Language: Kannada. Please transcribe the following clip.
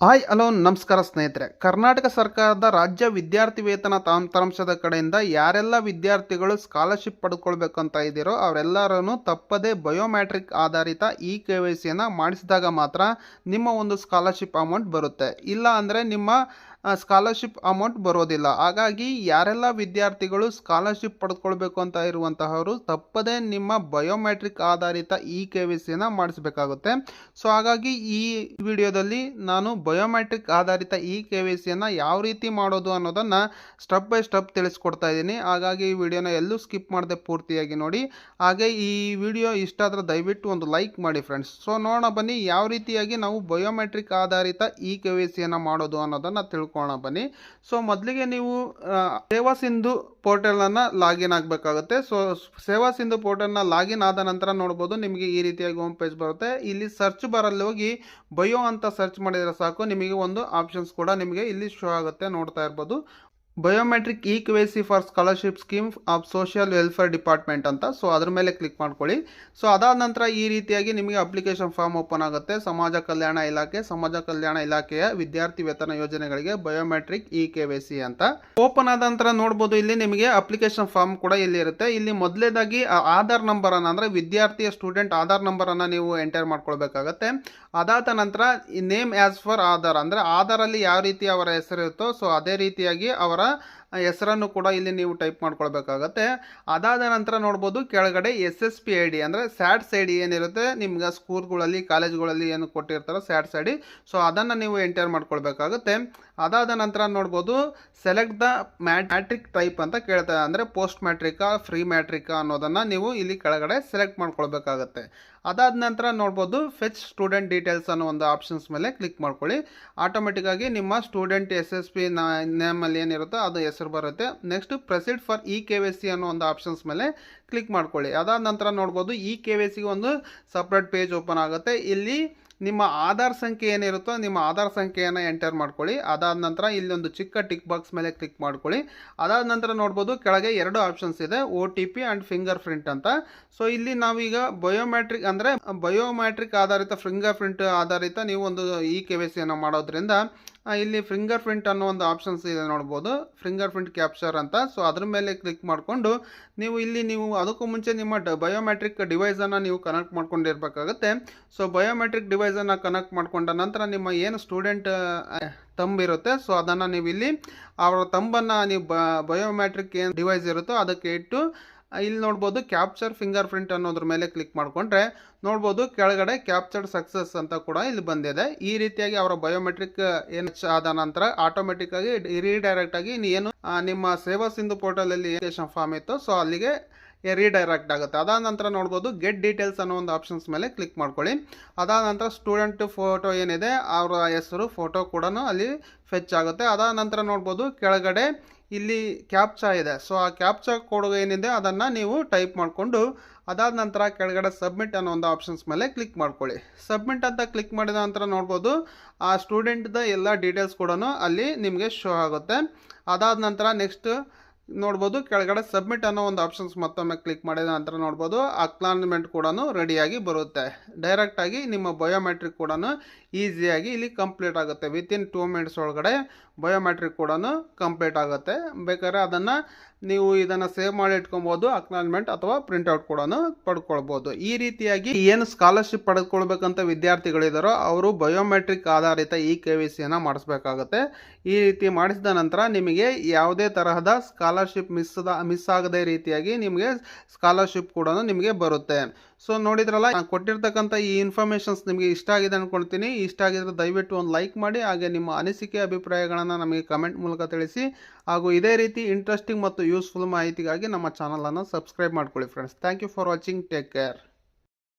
ಹಾಯ್ ಹಲೋ ನಮಸ್ಕಾರ ಸ್ನೇಹಿತರೆ. ಕರ್ನಾಟಕ ಸರ್ಕಾರದ ರಾಜ್ಯ ವಿದ್ಯಾರ್ಥಿ ವೇತನ ತಾಂತ್ರಾಂಶದ ಕಡೆಯಿಂದ ಯಾರೆಲ್ಲ ವಿದ್ಯಾರ್ಥಿಗಳು ಸ್ಕಾಲರ್ಶಿಪ್ ಪಡ್ಕೊಳ್ಬೇಕಂತ ಇದ್ದೀರೋ ಅವರೆಲ್ಲರೂ ತಪ್ಪದೇ ಬಯೋಮ್ಯಾಟ್ರಿಕ್ ಆಧಾರಿತ ಇ ಕೆ ವೈ ಸಿಯನ್ನು ಮಾಡಿಸಿದಾಗ ಮಾತ್ರ ನಿಮ್ಮ ಒಂದು ಸ್ಕಾಲರ್ಶಿಪ್ ಅಮೌಂಟ್ ಬರುತ್ತೆ. ಇಲ್ಲ ಅಂದರೆ ನಿಮ್ಮ ಸ್ಕಾಲರ್ಶಿಪ್ ಅಮೌಂಟ್ ಬರೋದಿಲ್ಲ. ಹಾಗಾಗಿ ಯಾರೆಲ್ಲ ವಿದ್ಯಾರ್ಥಿಗಳು ಸ್ಕಾಲರ್ಶಿಪ್ ಪಡೆದುಕೊಳ್ಬೇಕು ಅಂತ ಇರುವಂತಹವರು ತಪ್ಪದೇ ನಿಮ್ಮ ಬಯೋಮೆಟ್ರಿಕ್ ಆಧಾರಿತ ಇ ಕೆ ವಿ ಸಿನ ಮಾಡಿಸಬೇಕಾಗುತ್ತೆ. ಸೊ ಹಾಗಾಗಿ ಈ ವಿಡಿಯೋದಲ್ಲಿ ನಾನು ಬಯೋಮೆಟ್ರಿಕ್ ಆಧಾರಿತ ಇ ಕೆ ವಿ ಸಿಯನ್ನು ಯಾವ ರೀತಿ ಮಾಡೋದು ಅನ್ನೋದನ್ನು ಸ್ಟೆಪ್ ಬೈ ಸ್ಟೆಪ್ ತಿಳಿಸ್ಕೊಡ್ತಾ ಇದ್ದೀನಿ. ಹಾಗಾಗಿ ಈ ವಿಡಿಯೋನ ಎಲ್ಲೂ ಸ್ಕಿಪ್ ಮಾಡದೆ ಪೂರ್ತಿಯಾಗಿ ನೋಡಿ. ಹಾಗೆ ಈ ವಿಡಿಯೋ ಇಷ್ಟ ಆದರೆ ದಯವಿಟ್ಟು ಒಂದು ಲೈಕ್ ಮಾಡಿ ಫ್ರೆಂಡ್ಸ್ ಸೊ ನೋಡೋಣ ಬನ್ನಿ ಯಾವ ರೀತಿಯಾಗಿ ನಾವು ಬಯೋಮೆಟ್ರಿಕ್ ಆಧಾರಿತ ಇ ಕೆ ವಿ ಸಿಯನ್ನು ಮಾಡೋದು ಅನ್ನೋದನ್ನು ತಿಳ್ಕೊಳ್ಳೋಣ ಬನ್ನಿ. ಸೊ ಮೊದಲಿಗೆ ನೀವು ಸೇವಾ ಸಿಂಧು ಪೋರ್ಟಲನ್ನು ಲಾಗಿನ್ ಆಗಬೇಕಾಗುತ್ತೆ. ಸೊ ಸೇವಾ ಸಿಂಧು ಪೋರ್ಟಲ್ನ ಲಾಗಿನ್ ಆದ ನಂತರ ನೋಡ್ಬೋದು ನಿಮಗೆ ಈ ರೀತಿಯಾಗಿ ಹೋಮ್ ಪೇಜ್ ಬರುತ್ತೆ. ಇಲ್ಲಿ ಸರ್ಚ್ ಬಾರಲ್ಲಿ ಹೋಗಿ ಬಯೋ ಅಂತ ಸರ್ಚ್ ಮಾಡಿದರೆ ಸಾಕು. ನಿಮಗೆ ಒಂದು ಆಪ್ಷನ್ಸ್ ಕೂಡ ನಿಮಗೆ ಇಲ್ಲಿ ಶೋ ಆಗುತ್ತೆ, ನೋಡ್ತಾ ಇರ್ಬೋದು. Biometric E K C for scholarship scheme of social welfare department ಅಂತ. ಸೊ ಅದ್ರ ಮೇಲೆ ಕ್ಲಿಕ್ ಮಾಡ್ಕೊಳ್ಳಿ. ಸೊ ಅದಾದ ನಂತರ ಈ ರೀತಿಯಾಗಿ ನಿಮಗೆ ಅಪ್ಲಿಕೇಶನ್ ಫಾರ್ಮ್ ಓಪನ್ ಆಗುತ್ತೆ. ಸಮಾಜ ಕಲ್ಯಾಣ ಇಲಾಖೆ, ಸಮಾಜ ಕಲ್ಯಾಣ ಇಲಾಖೆಯ ವಿದ್ಯಾರ್ಥಿ ವೇತನ ಯೋಜನೆಗಳಿಗೆ ಬಯೋಮೆಟ್ರಿಕ್ ಇ ಕೆ ಸಿ ಅಂತ. ಓಪನ್ ಆದ ನಂತರ ನೋಡ್ಬೋದು, ಇಲ್ಲಿ ನಿಮಗೆ ಅಪ್ಲಿಕೇಶನ್ ಫಾರ್ಮ್ ಕೂಡ ಇಲ್ಲಿ ಇರುತ್ತೆ. ಇಲ್ಲಿ ಮೊದಲೇದಾಗಿ ಆಧಾರ್ ನಂಬರ್ ಅನ್ನ ಅಂದ್ರೆ ವಿದ್ಯಾರ್ಥಿಯ ಸ್ಟೂಡೆಂಟ್ ಆಧಾರ್ ನಂಬರ್ ಅನ್ನ ನೀವು ಎಂಟರ್ ಮಾಡ್ಕೊಳ್ಬೇಕಾಗತ್ತೆ. ಅದಾದ ನಂತರ ನೇಮ್ ಆಸ್ ಫಾರ್ ಆಧಾರ್, ಅಂದ್ರೆ ಆಧಾರಲ್ಲಿ ಯಾವ ರೀತಿ ಅವರ ಹೆಸರು ಇರುತ್ತೋ ಸೊ ಅದೇ ರೀತಿಯಾಗಿ ಅವರ ಹೆಸರನ್ನು ಕೂಡ ಇಲ್ಲಿ ನೀವು ಟೈಪ್ ಮಾಡ್ಕೊಳ್ಬೇಕಾಗತ್ತೆ. ಅದಾದ ನಂತರ ನೋಡ್ಬೋದು ಕೆಳಗಡೆ S S P I D ಅಂದರೆ ಸ್ಯಾಟ್ಸ್ ಐ ಡಿ ಏನಿರುತ್ತೆ, ನಿಮ್ಗೆ ಸ್ಕೂಲ್ಗಳಲ್ಲಿ, ಕಾಲೇಜ್ಗಳಲ್ಲಿ ಏನು ಕೊಟ್ಟಿರ್ತಾರೋ ಸ್ಯಾಟ್ಸ್ ಐ ಡಿ ಸೊ ಅದನ್ನು ನೀವು ಎಂಟರ್ ಮಾಡ್ಕೊಳ್ಬೇಕಾಗುತ್ತೆ. ಅದಾದ ನಂತರ ನೋಡ್ಬೋದು ಸೆಲೆಕ್ಟ್ ದ ಮ್ಯಾಟ್ರಿಕ್ ಟೈಪ್ ಅಂತ ಕೇಳ್ತಾರೆ ಅಂದರೆ ಪೋಸ್ಟ್ ಮ್ಯಾಟ್ರಿಕಾ ಫ್ರೀ ಮ್ಯಾಟ್ರಿಕಾ ಅನ್ನೋದನ್ನು ನೀವು ಇಲ್ಲಿ ಕೆಳಗಡೆ ಸೆಲೆಕ್ಟ್ ಮಾಡ್ಕೊಳ್ಬೇಕಾಗತ್ತೆ. ಅದಾದ ನಂತರ ನೋಡ್ಬೋದು ಫೆಚ್ ಸ್ಟೂಡೆಂಟ್ ಡೀಟೇಲ್ಸ್ ಅನ್ನೋ ಒಂದು ಆಪ್ಷನ್ಸ್ ಮೇಲೆ ಕ್ಲಿಕ್ ಮಾಡ್ಕೊಳ್ಳಿ. ಆಟೋಮೆಟಿಕ್ಕಾಗಿ ನಿಮ್ಮ ಸ್ಟೂಡೆಂಟ್ ಎಸ್ ಎಸ್ ಪಿ ನೇಮಲ್ಲಿ ಏನಿರುತ್ತೋ ಅದು ಹೆಸರು ಬರುತ್ತೆ. Next proceed for E K V C ಅನ್ನೋ ಒಂದು ಆಪ್ಷನ್ಸ್ ಮೇಲೆ ಕ್ಲಿಕ್ ಮಾಡ್ಕೊಳ್ಳಿ. ಅದಾದ ನಂತರ ನೋಡ್ಬೋದು ಇ ಕೆ ವಿ ಸಿಗೆ ಒಂದು ಸಪ್ರೇಟ್ ಪೇಜ್ ಓಪನ್ ಆಗುತ್ತೆ. ಇಲ್ಲಿ ನಿಮ್ಮ ಆಧಾರ್ ಸಂಖ್ಯೆ ಏನಿರುತ್ತೋ ನಿಮ್ಮ ಆಧಾರ್ ಸಂಖ್ಯೆಯನ್ನು ಎಂಟರ್ ಮಾಡ್ಕೊಳ್ಳಿ. ಅದಾದ ನಂತರ ಇಲ್ಲಿ ಒಂದು ಚಿಕ್ಕ ಟಿಕ್ ಬಾಕ್ಸ್ ಮೇಲೆ ಕ್ಲಿಕ್ ಮಾಡ್ಕೊಳ್ಳಿ. ಅದಾದ ನಂತರ ನೋಡ್ಬೋದು ಕೆಳಗೆ ಎರಡು ಆಪ್ಷನ್ಸ್ ಇದೆ O T P and fingerprint ಅಂತ. ಸೊ ಇಲ್ಲಿ ನಾವೀಗ ಬಯೋಮ್ಯಾಟ್ರಿಕ್ ಅಂದರೆ ಬಯೋಮ್ಯಾಟ್ರಿಕ್ ಆಧಾರಿತ ಫಿಂಗರ್ ಪ್ರಿಂಟ್ ಆಧಾರಿತ ನೀವು ಒಂದು ಇ ಕೆ ವೈ ಸಿಯನ್ನು ಮಾಡೋದ್ರಿಂದ ಇಲ್ಲಿ ಫಿಂಗರ್ ಪ್ರಿಂಟ್ ಅನ್ನೋ ಒಂದು ಆಪ್ಷನ್ಸ್ ಇದೆ ನೋಡ್ಬೋದು. ಫಿಂಗರ್ ಪ್ರಿಂಟ್ ಕ್ಯಾಪ್ಚರ್ ಅಂತ. ಸೊ ಅದ್ರ ಮೇಲೆ ಕ್ಲಿಕ್ ಮಾಡಿಕೊಂಡು ನೀವು ಇಲ್ಲಿ ನೀವು ಅದಕ್ಕೂ ಮುಂಚೆ ನಿಮ್ಮ ಡ ಬಯೋಮೆಟ್ರಿಕ್ ಡಿವೈಸನ್ನು ನೀವು ಕನೆಕ್ಟ್ ಮಾಡ್ಕೊಂಡಿರ್ಬೇಕಾಗತ್ತೆ. ಸೊ ಬಯೋಮೆಟ್ರಿಕ್ ಡಿವೈಸನ್ನು ಕನೆಕ್ಟ್ ಮಾಡ್ಕೊಂಡ ನಂತರ ನಿಮ್ಮ ಏನು ಸ್ಟೂಡೆಂಟ್ ತಂಬಿರುತ್ತೆ ಸೊ ಅದನ್ನು ನೀವು ಇಲ್ಲಿ, ಅವರ ತಂಬನ್ನು ನೀವು ಬಯೋಮೆಟ್ರಿಕ್ ಏನು ಡಿವೈಸ್ ಇರುತ್ತೋ ಅದಕ್ಕೆ ಇಟ್ಟು ಇಲ್ಲಿ ನೋಡ್ಬೋದು ಕ್ಯಾಪ್ಚರ್ ಫಿಂಗರ್ ಪ್ರಿಂಟ್ ಅನ್ನೋದ್ರ ಮೇಲೆ ಕ್ಲಿಕ್ ಮಾಡಿಕೊಂಡ್ರೆ ನೋಡ್ಬೋದು ಕೆಳಗಡೆ ಕ್ಯಾಪ್ಚರ್ಡ್ ಸಕ್ಸಸ್ ಅಂತ ಕೂಡ ಇಲ್ಲಿ ಬಂದಿದೆ. ಈ ರೀತಿಯಾಗಿ ಅವರ ಬಯೋಮೆಟ್ರಿಕ್ ಏನು ಆದ ನಂತರ ಆಟೋಮೆಟಿಕ್ ಆಗಿ ರೀಡೈರೆಕ್ಟ್ ಆಗಿ ಏನು ನಿಮ್ಮ ಸೇವಾ ಸಿಂಧು ಪೋರ್ಟಲಲ್ಲಿ ಅಪ್ಲಿಕೇಶನ್ ಫಾರ್ಮ್ ಇತ್ತು ಸೊ ಅಲ್ಲಿಗೆ ರೀಡೈರೆಕ್ಟ್ ಆಗುತ್ತೆ. ಅದಾದ ನಂತರ ನೋಡ್ಬೋದು ಗೆಟ್ ಡೀಟೇಲ್ಸ್ ಅನ್ನೋ ಒಂದು ಆಪ್ಷನ್ಸ್ ಮೇಲೆ ಕ್ಲಿಕ್ ಮಾಡ್ಕೊಳ್ಳಿ. ಅದಾದ ನಂತರ ಸ್ಟೂಡೆಂಟ್ ಫೋಟೋ ಏನಿದೆ, ಅವರ ಹೆಸರು ಫೋಟೋ ಕೂಡ ಅಲ್ಲಿ ಫೆಚ್ ಆಗುತ್ತೆ. ಅದಾದ ನಂತರ ನೋಡ್ಬೋದು ಕೆಳಗಡೆ ಇಲ್ಲಿ ಕ್ಯಾಪ್ಚಾ ಇದೆ. ಸೊ ಆ ಕ್ಯಾಪ್ಚಾ ಕೋಡ್ ಏನಿದೆ ಅದನ್ನು ನೀವು ಟೈಪ್ ಮಾಡಿಕೊಂಡು ಅದಾದ ನಂತರ ಕೆಳಗಡೆ ಸಬ್ಮಿಟ್ ಅನ್ನೋ ಒಂದು ಆಪ್ಷನ್ಸ್ ಮೇಲೆ ಕ್ಲಿಕ್ ಮಾಡ್ಕೊಳ್ಳಿ. ಸಬ್ಮಿಟ್ ಅಂತ ಕ್ಲಿಕ್ ಮಾಡಿದ ನಂತರ ನೋಡ್ಬೋದು, ಆ ಸ್ಟೂಡೆಂಟ್ದ ಎಲ್ಲ ಡೀಟೇಲ್ಸ್ ಕೂಡ ಅಲ್ಲಿ ನಿಮಗೆ ಶೋ ಆಗುತ್ತೆ. ಅದಾದ ನಂತರ ನೆಕ್ಸ್ಟ್ ನೋಡ್ಬೋದು. ಕೆಳಗಡೆ ಸಬ್ಮಿಟ್ ಅನ್ನೋ ಒಂದು ಆಪ್ಷನ್ಸ್ ಮತ್ತೊಮ್ಮೆ ಕ್ಲಿಕ್ ಮಾಡಿದ ನಂತರ ನೋಡ್ಬೋದು. ಅಕ್ನಾಲಜ್ಮೆಂಟ್ ಕೂಡ ರೆಡಿಯಾಗಿ ಬರುತ್ತೆ. ಡೈರೆಕ್ಟಾಗಿ ನಿಮ್ಮ ಬಯೋಮೆಟ್ರಿಕ್ ಕೂಡ ಈಸಿಯಾಗಿ ಇಲ್ಲಿ ಕಂಪ್ಲೀಟ್ ಆಗುತ್ತೆ. ವಿತಿನ್ ಟೂ ಮಿನಿಟ್ಸ್ ಒಳಗಡೆ ಬಯೋಮೆಟ್ರಿಕ್ ಕೂಡ ಕಂಪ್ಲೀಟ್ ಆಗುತ್ತೆ. ಬೇಕಾದ್ರೆ ಅದನ್ನು ನೀವು ಇದನ್ನು ಸೇವ್ ಮಾಡಿ ಇಟ್ಕೊಬೋದು ಅಕ್ನಾಲಜ್ಮೆಂಟ್ ಅಥವಾ ಪ್ರಿಂಟ್ಔಟ್ ಕೂಡ ಪಡ್ಕೊಳ್ಬೋದು. ಈ ರೀತಿಯಾಗಿ ಏನು ಸ್ಕಾಲರ್ಶಿಪ್ ಪಡೆದುಕೊಳ್ಬೇಕಂತ ವಿದ್ಯಾರ್ಥಿಗಳಿದಾರೋ, ಅವರು ಬಯೋಮೆಟ್ರಿಕ್ ಆಧಾರಿತ ಇ ಕೆ ವಿ ಸಿಯನ್ನು ಮಾಡಿಸ್ಬೇಕಾಗತ್ತೆ. ಈ ರೀತಿ ಮಾಡಿಸಿದ ನಂತರ ನಿಮಗೆ ಯಾವುದೇ ತರಹದ ಸ್ಕಾಲರ್ಶಿಪ್ ಮಿಸ್ ಮಿಸ್ ಆಗದೇ ರೀತಿಯಾಗಿ ನಿಮಗೆ ಸ್ಕಾಲರ್ಶಿಪ್ ಕೂಡ ನಿಮಗೆ ಬರುತ್ತೆ. ಸೊ ನೋಡಿದ್ರಲ್ಲ, ನಾನು ಕೊಟ್ಟಿರ್ತಕ್ಕಂಥ ಈ ಇನ್ಫಾರ್ಮೇಷನ್ಸ್ ನಿಮಗೆ ಇಷ್ಟ ಆಗಿದೆ ಅನ್ಕೊಳ್ತೀನಿ ಇಷ್ಟ ಆಗಿದ್ರೆ ದಯವಿಟ್ಟು ಒಂದು ಲೈಕ್ ಮಾಡಿ, ಹಾಗೆ ನಿಮ್ಮ ಅನಿಸಿಕೆ, ಅಭಿಪ್ರಾಯಗಳನ್ನು ನಮಗೆ ಕಮೆಂಟ್ ಮೂಲಕ ತಿಳಿಸಿ. ಹಾಗೂ ಇದೇ ರೀತಿ ಇಂಟ್ರೆಸ್ಟಿಂಗ್ ಮತ್ತು ಯೂಸ್ಫುಲ್ ಮಾಹಿತಿಗಾಗಿ ನಮ್ಮ ಚಾನಲನ್ನು ಸಬ್ಸ್ಕ್ರೈಬ್ ಮಾಡ್ಕೊಳ್ಳಿ friends thank you for watching take care